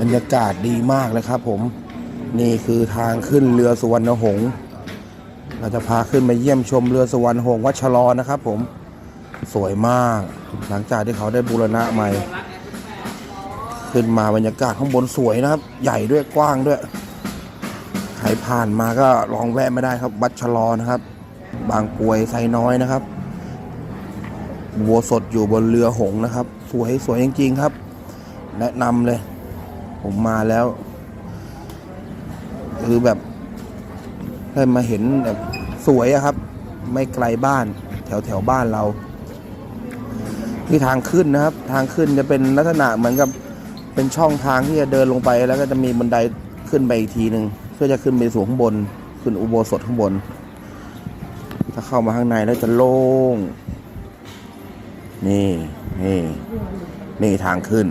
บรรยากาศดีมากเลยครับผมนี่คือทางขึ้นเรือสุวรรณหงษ์เราจะพาขึ้นมาเยี่ยมชมเรือสุวรรณหงษ์วัชรอนะครับ ผมสวยมาก หลังจากที่เขาได้บูรณะใหม่ ขึ้นมาบรรยากาศข้างบนสวยนะครับ ใหญ่ด้วยกว้างด้วยใครผ่านมาก็ลองแวะไม่ได้ครับ วัดชะลอนะครับ บางกวยไซน้อยนะครับบัวสดอยู่บนเรือหงนะครับ สวยสวยจริงๆครับ แนะนำเลย ผมมาแล้ว คือแบบได้มาเห็นแบบสวยอะครับ ไม่ไกลบ้าน แถวแถวบ้านเราที่ทางขึ้นนะครับ ทางขึ้นจะเป็นลักษณะเหมือนกับเป็นช่องทางที่จะเดินลงไป แล้วก็จะมีบันไดขึ้นไปอีกทีหนึ่งเพื่อจะขึ้นไปสู่ข้างบน ขึ้นอุโบสถข้างบน ถ้าเข้ามาข้างในแล้วจะโล่ง นี่นี่นี่ทางขึ้น